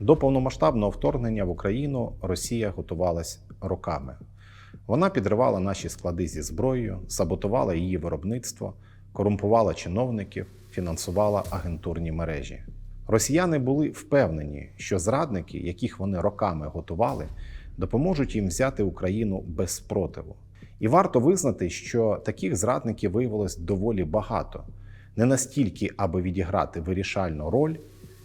До повномасштабного вторгнення в Україну Росія готувалась роками. Вона підривала наші склади зі зброєю, саботувала її виробництво, корумпувала чиновників, фінансувала агентурні мережі. Росіяни були впевнені, що зрадники, яких вони роками готували, допоможуть їм взяти Україну без спротиву. І варто визнати, що таких зрадників виявилось доволі багато, не настільки, аби відіграти вирішальну роль,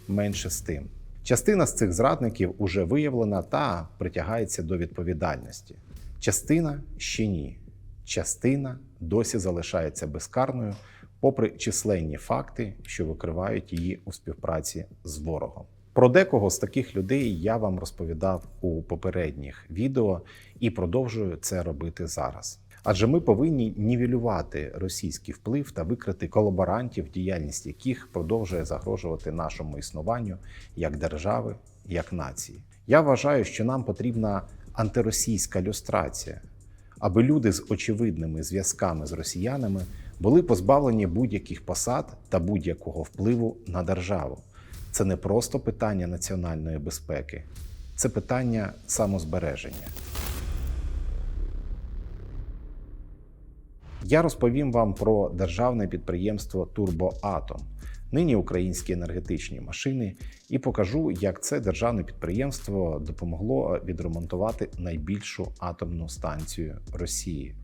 менше з тим. Частина з цих зрадників уже виявлена та притягається до відповідальності. Частина ще ні. Частина досі залишається безкарною, попри численні факти, що викривають її у співпраці з ворогом. Про декого з таких людей я вам розповідав у попередніх відео і продовжую це робити зараз. Адже ми повинні нівелювати російський вплив та викрити колаборантів, діяльність яких продовжує загрожувати нашому існуванню як держави, як нації. Я вважаю, що нам потрібна антиросійська люстрація, аби люди з очевидними зв'язками з росіянами були позбавлені будь-яких посад та будь-якого впливу на державу. Це не просто питання національної безпеки, це питання самозбереження. Я розповім вам про державне підприємство Турбоатом, нині українські енергетичні машини, і покажу, як це державне підприємство допомогло відремонтувати найбільшу атомну станцію Росії,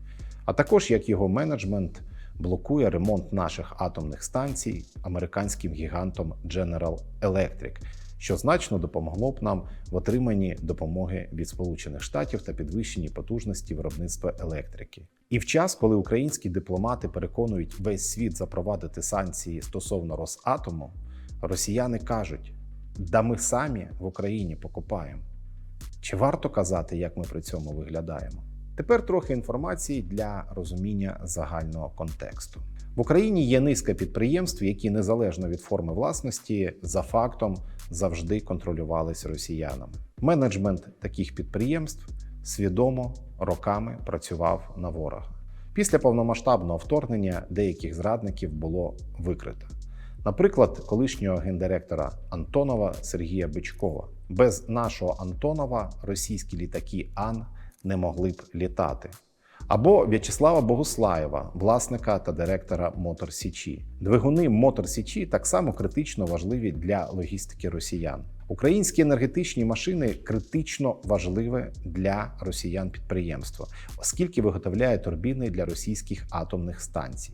а також як його менеджмент блокує ремонт наших атомних станцій американським гігантом General Electric, що значно допомогло б нам в отриманні допомоги від Сполучених Штатів та підвищенні потужності виробництва електрики. І в час, коли українські дипломати переконують весь світ запровадити санкції стосовно Росатому, росіяни кажуть: да ми самі в Україні покупаємо. Чи варто казати, як ми при цьому виглядаємо? Тепер трохи інформації для розуміння загального контексту. В Україні є низка підприємств, які незалежно від форми власності за фактом завжди контролювались росіянами. Менеджмент таких підприємств свідомо роками працював на ворога. Після повномасштабного вторгнення деяких зрадників було викрито. Наприклад, колишнього гендиректора Антонова Сергія Бичкова. Без нашого Антонова російські літаки Ан не могли б літати. Або В'ячеслава Богуслаєва, власника та директора Мотор Січі. Двигуни Мотор Січі так само критично важливі для логістики росіян. Українські енергетичні машини критично важливе для росіян підприємство, оскільки виготовляє турбіни для російських атомних станцій.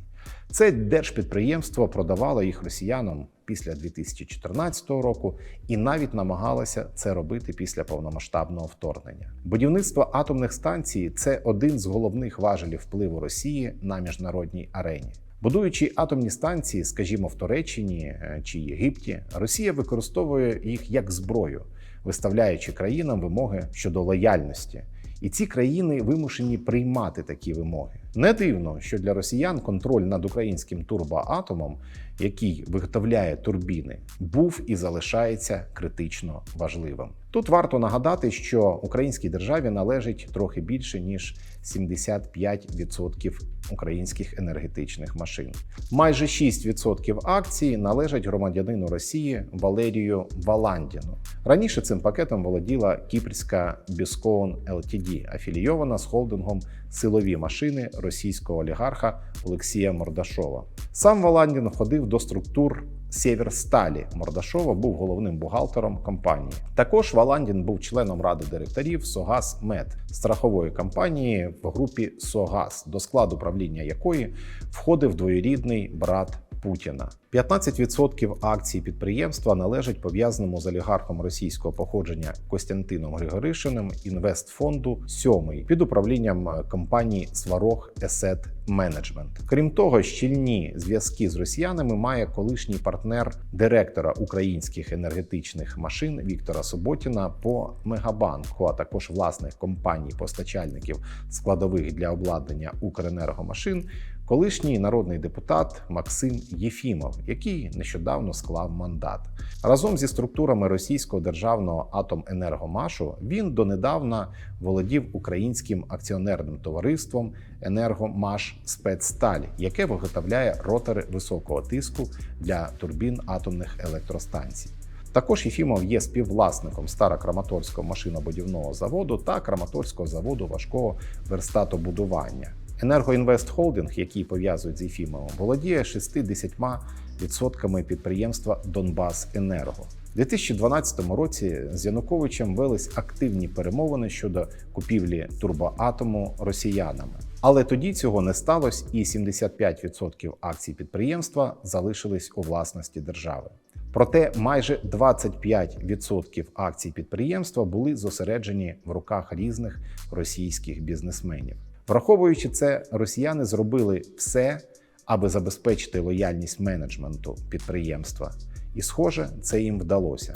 Це держпідприємство продавало їх росіянам після 2014 року і навіть намагалося це робити після повномасштабного вторгнення. Будівництво атомних станцій це один з головних важелів впливу Росії на міжнародній арені. Будуючи атомні станції, скажімо, в Туреччині е, чи Єгипті, Росія використовує їх як зброю, виставляючи країнам вимоги щодо лояльності. І ці країни вимушені приймати такі вимоги. Не дивно, що для росіян контроль над українським турбоатомом, який виготовляє турбіни, був і залишається критично важливим. Тут варто нагадати, що українській державі належить трохи більше ніж 75% українських енергетичних машин. Майже 6% акцій належать громадянину Росії Валерію Валандіну. Раніше цим пакетом володіла кіпрська Біскоун LTD, афілійована з холдингом силові машини російського олігарха Олексія Мордашова. Сам Валандін входив до структур Сєвєрсталі. Мордашова був головним бухгалтером компанії. Також Валандін був членом ради директорів Согаз Мед страхової компанії в групі Согаз, до складу правління якої входив двоюрідний брат. Путіна 15% акцій підприємства належать пов'язаному з олігархом російського походження Костянтином Григоришиним інвестфонду «Сьомий» під управлінням компанії Сварог Есет Менеджмент. Крім того, щільні зв'язки з росіянами має колишній партнер директора українських енергетичних машин Віктора Суботіна по Мегабанку, а також власних компаній-постачальників складових для обладнання Укренергомашин колишній народний депутат Максим Єфімов, який нещодавно склав мандат. Разом зі структурами російського державного атоменергомашу він донедавна володів українським акціонерним товариством Енергомаш Спецсталь, яке виготовляє ротори високого тиску для турбін атомних електростанцій. Також Єфімов є співвласником Старокраматорського машинобудівного заводу та Краматорського заводу важкого верстатобудування. Енергоінвест Холдинг, який пов'язують з Єфімовим, володіє 60% підприємства Донбас Енерго. У 2012 році з Януковичем велись активні перемовини щодо купівлі турбоатому росіянами. Але тоді цього не сталося, і 75% акцій підприємства залишились у власності держави. Проте майже 25% акцій підприємства були зосереджені в руках різних російських бізнесменів. Враховуючи це, росіяни зробили все, аби забезпечити лояльність менеджменту підприємства. І, схоже, це їм вдалося.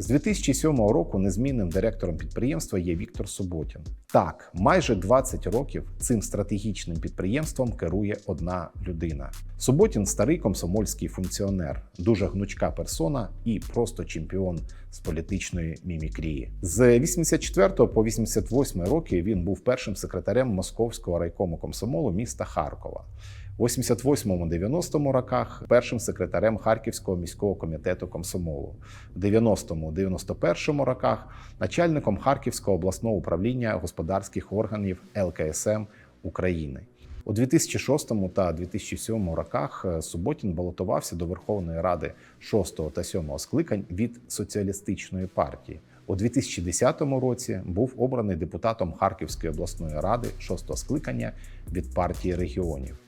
З 2007 року незмінним директором підприємства є Віктор Суботін. Так, майже 20 років цим стратегічним підприємством керує одна людина. Суботін старий комсомольський функціонер, дуже гнучка персона і просто чемпіон з політичної мімікрії. З 84 по 88 роки він був першим секретарем московського райкому комсомолу міста Харкова. У 88-90 роках першим секретарем Харківського міського комітету комсомолу, в 90-91 роках начальником Харківського обласного управління господарських органів ЛКСМ України. У 2006 та 2007 роках Суботін балотувався до Верховної Ради 6 та 7 скликань від соціалістичної партії. У 2010 році був обраний депутатом Харківської обласної ради 6 скликання від партії регіонів.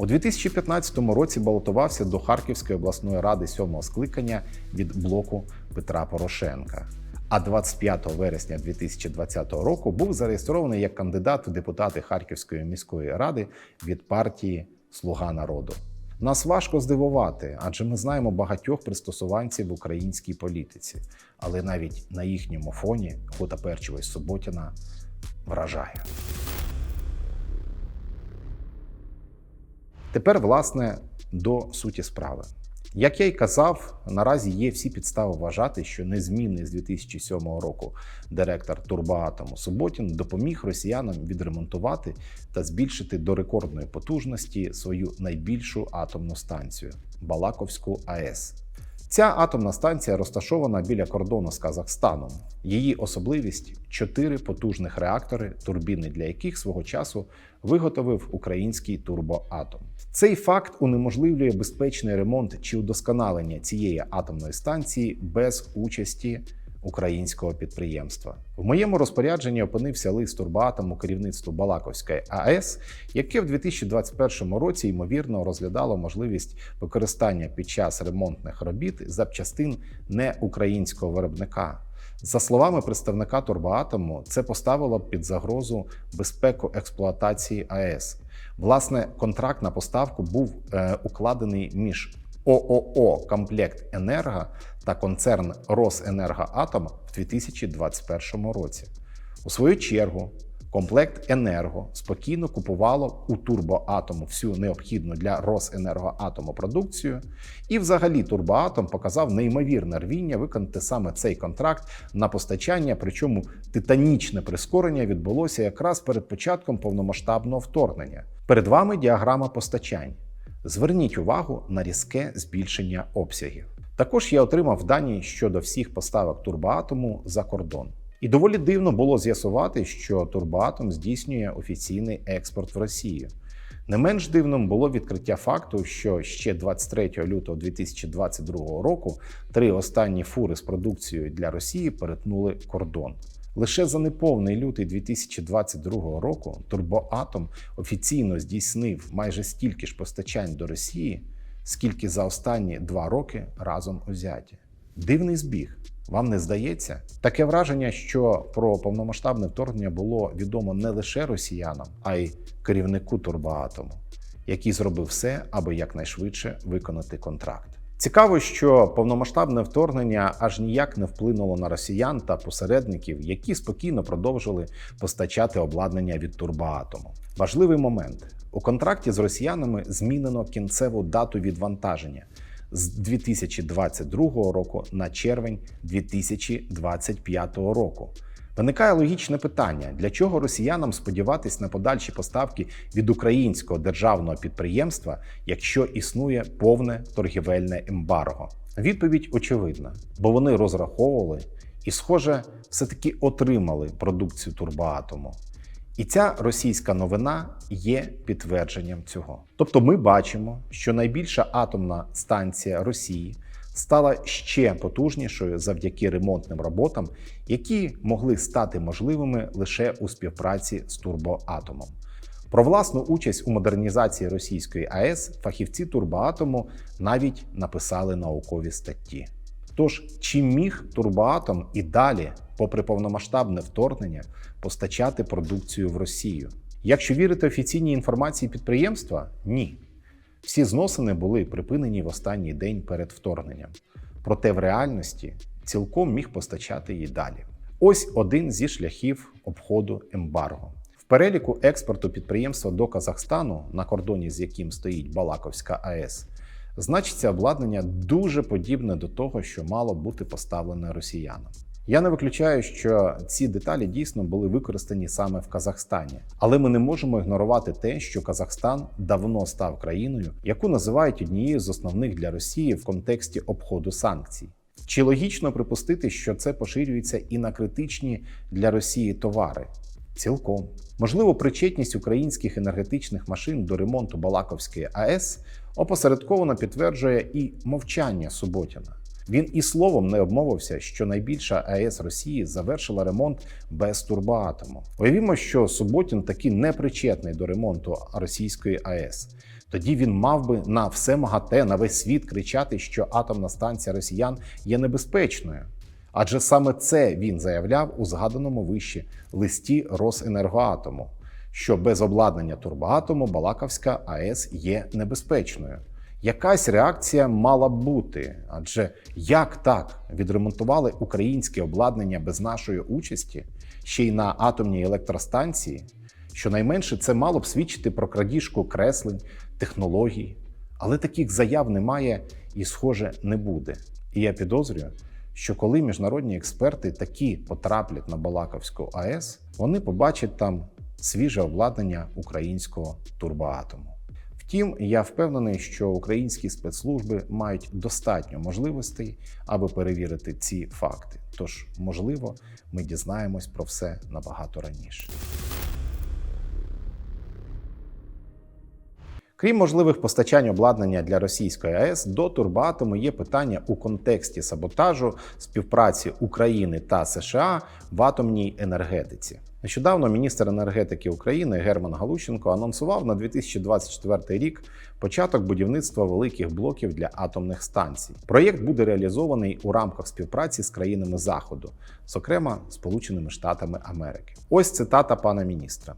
У 2015 році балотувався до Харківської обласної ради 7 скликання від блоку Петра Порошенка. А 25 вересня 2020 року був зареєстрований як кандидат у депутати Харківської міської ради від партії Слуга народу. Нас важко здивувати, адже ми знаємо багатьох пристосуванців в українській політиці, але навіть на їхньому фоні гутаперчивість Суботіна вражає. Тепер, власне, до суті справи. Як я й казав, наразі є всі підстави вважати, що незмінний з 2007 року директор Турбоатому Суботін допоміг росіянам відремонтувати та збільшити до рекордної потужності свою найбільшу атомну станцію Балаковську АЕС. Ця атомна станція розташована біля кордону з Казахстаном. Її особливість чотири потужних реактори, турбіни для яких свого часу виготовив український турбоатом. Цей факт унеможливлює безпечний ремонт чи удосконалення цієї атомної станції без участі українського підприємства. В моєму розпорядженні опинився лист турбоатому керівництву Балаковської АЕС, яке в 2021 році ймовірно розглядало можливість використання під час ремонтних робіт запчастин не українського виробника. За словами представника Турбоатому, це поставило б під загрозу безпеку експлуатації АЕС. Власне, контракт на поставку був е, укладений між ООО Комплект Енерго та концерн Росенергоатом в 2021 році. У свою чергу, комплект Енерго спокійно купувало у Турбоатому всю необхідну для Росенергоатому продукцію, і взагалі Турбоатом показав неймовірне рвіння виконати саме цей контракт на постачання, причому титанічне прискорення відбулося якраз перед початком повномасштабного вторгнення. Перед вами діаграма постачань. Зверніть увагу на різке збільшення обсягів. Також я отримав дані щодо всіх поставок турбоатому за кордон. І доволі дивно було з'ясувати, що турбоатом здійснює офіційний експорт в Росію. Не менш дивним було відкриття факту, що ще 23 лютого 2022 року три останні фури з продукцією для Росії перетнули кордон. Лише за неповний лютий 2022 року Турбоатом офіційно здійснив майже стільки ж постачань до Росії, скільки за останні два роки разом узяті. Дивний збіг. Вам не здається? Таке враження, що про повномасштабне вторгнення було відомо не лише росіянам, а й керівнику Турбоатому, який зробив все, аби якнайшвидше виконати контракт. Цікаво, що повномасштабне вторгнення аж ніяк не вплинуло на росіян та посередників, які спокійно продовжили постачати обладнання від турбоатому. Важливий момент у контракті з росіянами змінено кінцеву дату відвантаження з 2022 року на червень 2025 року. Виникає логічне питання: для чого росіянам сподіватись на подальші поставки від українського державного підприємства, якщо існує повне торгівельне ембарго? Відповідь очевидна, бо вони розраховували і, схоже, все-таки отримали продукцію турбоатому. І ця російська новина є підтвердженням цього. Тобто, ми бачимо, що найбільша атомна станція Росії стала ще потужнішою завдяки ремонтним роботам, які могли стати можливими лише у співпраці з турбоатомом. Про власну участь у модернізації російської АЕС фахівці турбоатому навіть написали наукові статті. Тож, чи міг турбоатом і далі, попри повномасштабне вторгнення, постачати продукцію в Росію? Якщо вірити офіційній інформації підприємства, ні. Всі зносини були припинені в останній день перед вторгненням. Проте в реальності цілком міг постачати її далі. Ось один зі шляхів обходу ембарго. В переліку експорту підприємства до Казахстану, на кордоні з яким стоїть Балаковська АЕС, значиться обладнання дуже подібне до того, що мало бути поставлене росіянам. Я не виключаю, що ці деталі дійсно були використані саме в Казахстані, але ми не можемо ігнорувати те, що Казахстан давно став країною, яку називають однією з основних для Росії в контексті обходу санкцій. Чи логічно припустити, що це поширюється і на критичні для Росії товари? Цілком можливо, причетність українських енергетичних машин до ремонту Балаковської АЕС опосередковано підтверджує і мовчання Суботіна. Він і словом не обмовився, що найбільша АЕС Росії завершила ремонт без турбоатому. Уявімо, що Суботін таки не причетний до ремонту російської АЕС. Тоді він мав би на все МАГАТЕ, на весь світ кричати, що атомна станція росіян є небезпечною. Адже саме це він заявляв у згаданому вище листі Росенергоатому, що без обладнання турбоатому Балаковська АЕС є небезпечною. Якась реакція мала б бути, адже як так відремонтували українське обладнання без нашої участі, ще й на атомній електростанції? Щонайменше це мало б свідчити про крадіжку креслень, технологій, але таких заяв немає і, схоже, не буде. І я підозрюю, що коли міжнародні експерти такі потраплять на Балаковську АЕС, вони побачать там свіже обладнання українського турбоатому. Втім, я впевнений, що українські спецслужби мають достатньо можливостей, аби перевірити ці факти. Тож, можливо, ми дізнаємось про все набагато раніше. Крім можливих постачань обладнання для російської АЕС, до Турбоатому є питання у контексті саботажу співпраці України та США в атомній енергетиці. Нещодавно міністр енергетики України Герман Галущенко анонсував на 2024 рік початок будівництва великих блоків для атомних станцій. Проєкт буде реалізований у рамках співпраці з країнами Заходу, зокрема Сполученими Штатами Америки. Ось цитата пана міністра: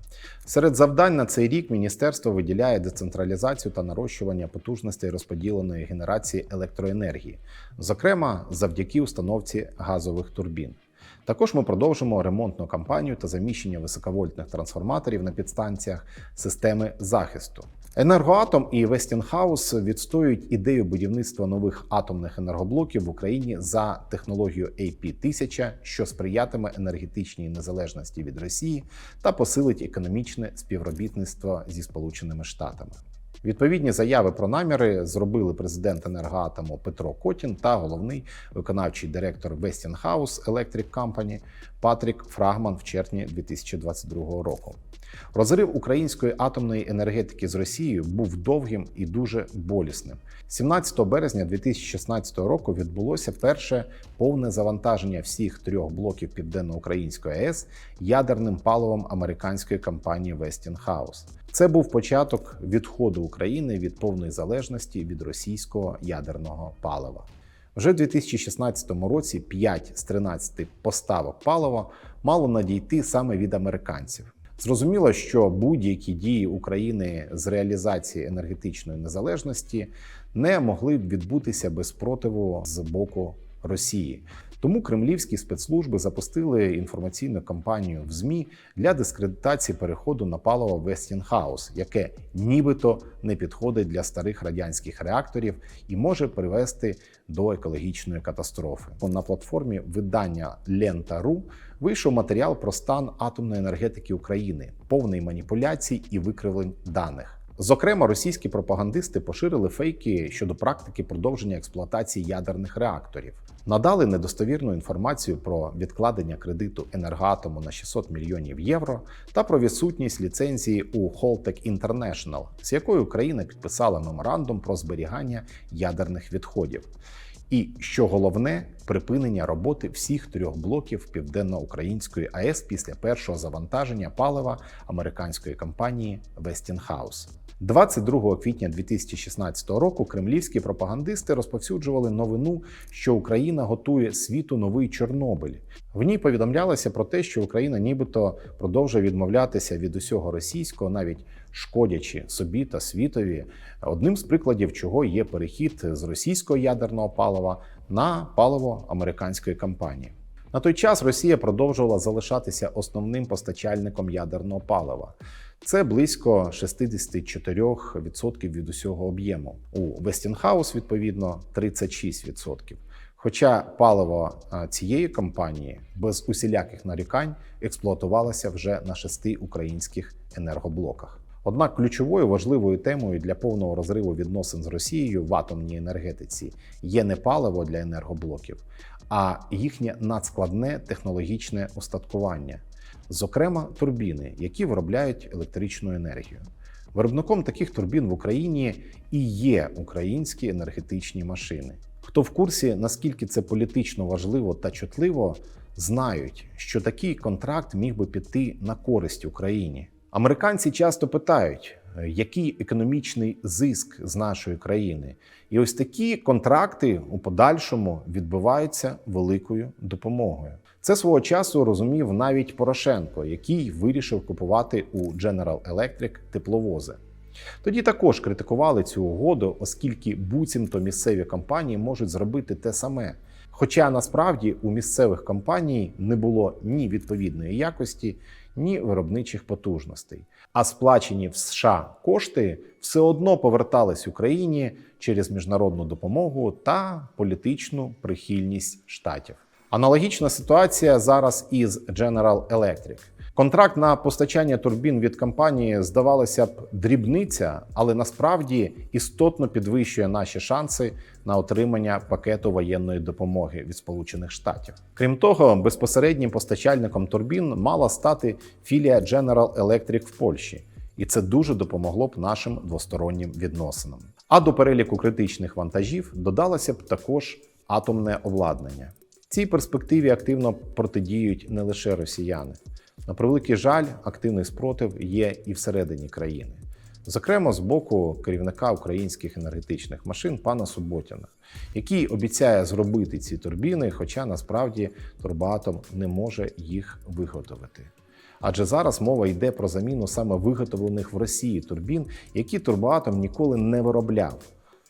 серед завдань на цей рік міністерство виділяє децентралізацію та нарощування потужностей розподіленої генерації електроенергії, зокрема завдяки установці газових турбін. Також ми продовжимо ремонтну кампанію та заміщення високовольтних трансформаторів на підстанціях системи захисту. Енергоатом і Вестінхаус відстоюють ідею будівництва нових атомних енергоблоків в Україні за технологією AP-1000, що сприятиме енергетичній незалежності від Росії та посилить економічне співробітництво зі Сполученими Штатами. Відповідні заяви про наміри зробили президент енергоатому Петро Котін та головний виконавчий директор Westinghouse Electric Company Патрік Фрагман в червні 2022 року. Розрив української атомної енергетики з Росією був довгим і дуже болісним. 17 березня 2016 року відбулося перше повне завантаження всіх трьох блоків Південноукраїнської АЕС ядерним паливом американської компанії Westinghouse. Це був початок відходу України від повної залежності від російського ядерного палива. Вже в 2016 році 5 з 13 поставок палива мало надійти саме від американців. Зрозуміло, що будь-які дії України з реалізації енергетичної незалежності не могли б відбутися без противу з боку Росії. Тому кремлівські спецслужби запустили інформаційну кампанію в ЗМІ для дискредитації переходу на паливо Westinghouse, яке нібито не підходить для старих радянських реакторів і може привести до екологічної катастрофи. На платформі видання Лента.ру вийшов матеріал про стан атомної енергетики України, повний маніпуляцій і викривлень даних. Зокрема, російські пропагандисти поширили фейки щодо практики продовження експлуатації ядерних реакторів, надали недостовірну інформацію про відкладення кредиту енергоатому на 600 мільйонів євро та про відсутність ліцензії у Holtec International, з якою Україна підписала меморандум про зберігання ядерних відходів. І що головне, припинення роботи всіх трьох блоків південно-української АЕС після першого завантаження палива американської компанії Westinghouse. 22 квітня 2016 року кремлівські пропагандисти розповсюджували новину, що Україна готує світу новий Чорнобиль. В ній повідомлялося про те, що Україна нібито продовжує відмовлятися від усього російського, навіть шкодячи собі та світові. Одним з прикладів, чого є перехід з російського ядерного палива на паливо американської компанії. На той час Росія продовжувала залишатися основним постачальником ядерного палива. Це близько 64% від усього об'єму. У Westinghouse, відповідно, 36%. Хоча паливо цієї компанії без усіляких нарікань експлуатувалося вже на шести українських енергоблоках. Однак ключовою важливою темою для повного розриву відносин з Росією в атомній енергетиці є не паливо для енергоблоків, а їхнє надскладне технологічне устаткування, зокрема турбіни, які виробляють електричну енергію. Виробником таких турбін в Україні і є українські енергетичні машини. Хто в курсі, наскільки це політично важливо та чутливо, знають, що такий контракт міг би піти на користь Україні. Американці часто питають, який економічний зиск з нашої країни, і ось такі контракти у подальшому відбуваються великою допомогою. Це свого часу розумів навіть Порошенко, який вирішив купувати у General Electric тепловози. Тоді також критикували цю угоду, оскільки буцімто місцеві компанії можуть зробити те саме. Хоча насправді у місцевих компаній не було ні відповідної якості, ні виробничих потужностей. А сплачені в США кошти все одно повертались Україні через міжнародну допомогу та політичну прихильність штатів. Аналогічна ситуація зараз із General Electric. Контракт на постачання турбін від компанії здавалося б дрібниця, але насправді істотно підвищує наші шанси на отримання пакету воєнної допомоги від Сполучених Штатів. Крім того, безпосереднім постачальником турбін мала стати філія General Electric в Польщі, і це дуже допомогло б нашим двостороннім відносинам. А до переліку критичних вантажів додалося б також атомне обладнання. Цій перспективі активно протидіють не лише росіяни. На превеликий жаль, активний спротив є і всередині країни. Зокрема, з боку керівника українських енергетичних машин пана Суботіна, який обіцяє зробити ці турбіни, хоча насправді Турбоатом не може їх виготовити. Адже зараз мова йде про заміну саме виготовлених в Росії турбін, які Турбоатом ніколи не виробляв.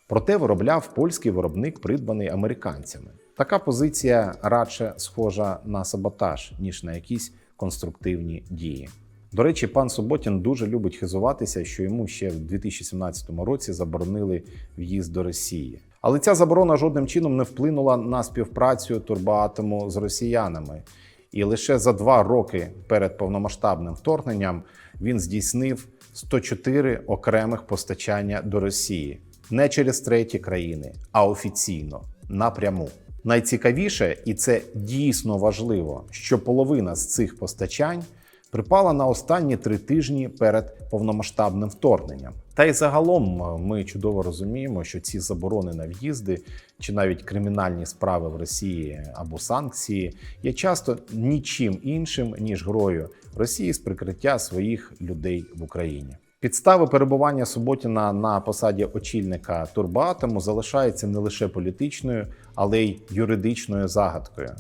Проте виробляв польський виробник, придбаний американцями. Така позиція радше схожа на саботаж, ніж на якісь конструктивні дії. До речі, пан Суботін дуже любить хизуватися, що йому ще в 2017 році заборонили в'їзд до Росії. Але ця заборона жодним чином не вплинула на співпрацю турбоатому з росіянами. І лише за два роки перед повномасштабним вторгненням він здійснив 104 окремих постачання до Росії не через треті країни, а офіційно напряму. Найцікавіше, і це дійсно важливо, що половина з цих постачань припала на останні три тижні перед повномасштабним вторгненням. Та й загалом ми чудово розуміємо, що ці заборони на в'їзди чи навіть кримінальні справи в Росії або санкції є часто нічим іншим ніж грою Росії з прикриття своїх людей в Україні. Підстави перебування Суботіна на посаді очільника Турбоатому залишаються не лише політичною, але й юридичною загадкою.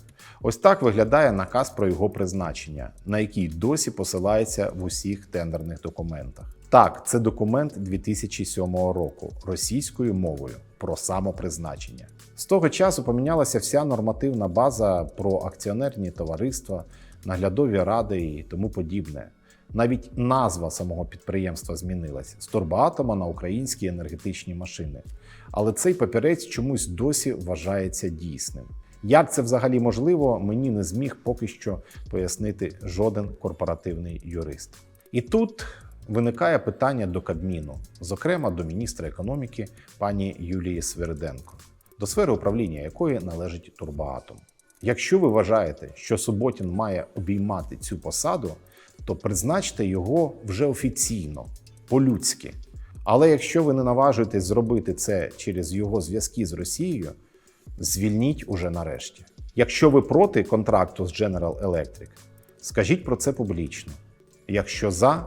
Ось так виглядає наказ про його призначення, на який досі посилається в усіх тендерних документах. Так, це документ 2007 року російською мовою. про самопризначення. З того часу помінялася вся нормативна база про акціонерні товариства, наглядові ради і тому подібне. Навіть назва самого підприємства змінилась з турбоатома на українські енергетичні машини. Але цей папірець чомусь досі вважається дійсним. Як це взагалі можливо, мені не зміг поки що пояснити жоден корпоративний юрист. І тут виникає питання до Кабміну, зокрема до міністра економіки пані Юлії Свериденко, до сфери управління якої належить Турбоатом. Якщо ви вважаєте, що Суботін має обіймати цю посаду, то призначте його вже офіційно, по-людськи. Але якщо ви не наважуєтесь зробити це через його зв'язки з Росією, звільніть уже нарешті. Якщо ви проти контракту з General Electric, скажіть про це публічно. Якщо за,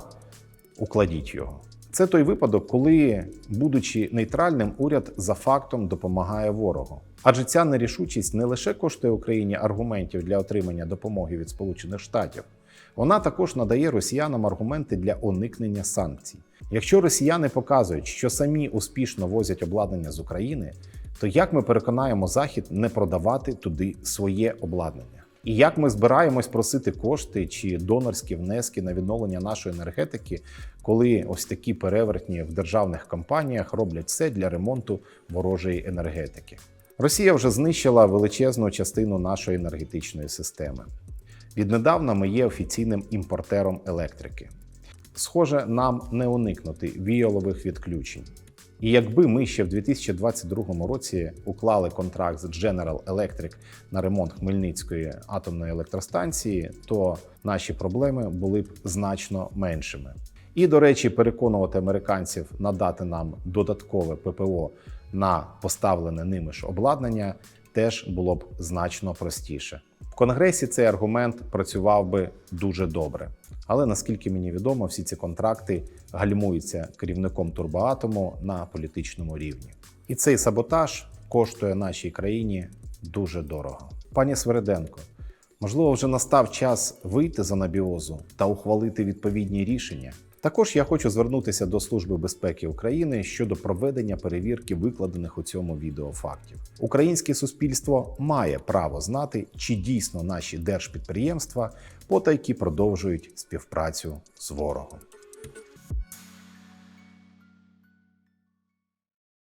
укладіть його. Це той випадок, коли, будучи нейтральним, уряд за фактом допомагає ворогу. Адже ця нерішучість не лише коштує Україні аргументів для отримання допомоги від Сполучених Штатів, вона також надає росіянам аргументи для уникнення санкцій. Якщо росіяни показують, що самі успішно возять обладнання з України, то як ми переконаємо Захід не продавати туди своє обладнання? І як ми збираємось просити кошти чи донорські внески на відновлення нашої енергетики, коли ось такі перевертні в державних компаніях роблять все для ремонту ворожої енергетики? Росія вже знищила величезну частину нашої енергетичної системи. Віднедавна ми є офіційним імпортером електрики. Схоже, нам не уникнути віялових відключень. І якби ми ще в 2022 році уклали контракт з General Electric на ремонт Хмельницької атомної електростанції, то наші проблеми були б значно меншими. І, до речі, переконувати американців надати нам додаткове ППО на поставлене ними ж обладнання теж було б значно простіше. В Конгресі цей аргумент працював би дуже добре. Але наскільки мені відомо, всі ці контракти гальмуються керівником турбоатому на політичному рівні. І цей саботаж коштує нашій країні дуже дорого. Пані Свериденко, можливо, вже настав час вийти з анабіозу та ухвалити відповідні рішення. Також я хочу звернутися до Служби безпеки України щодо проведення перевірки викладених у цьому відео фактів. Українське суспільство має право знати, чи дійсно наші держпідприємства потайки продовжують співпрацю з ворогом.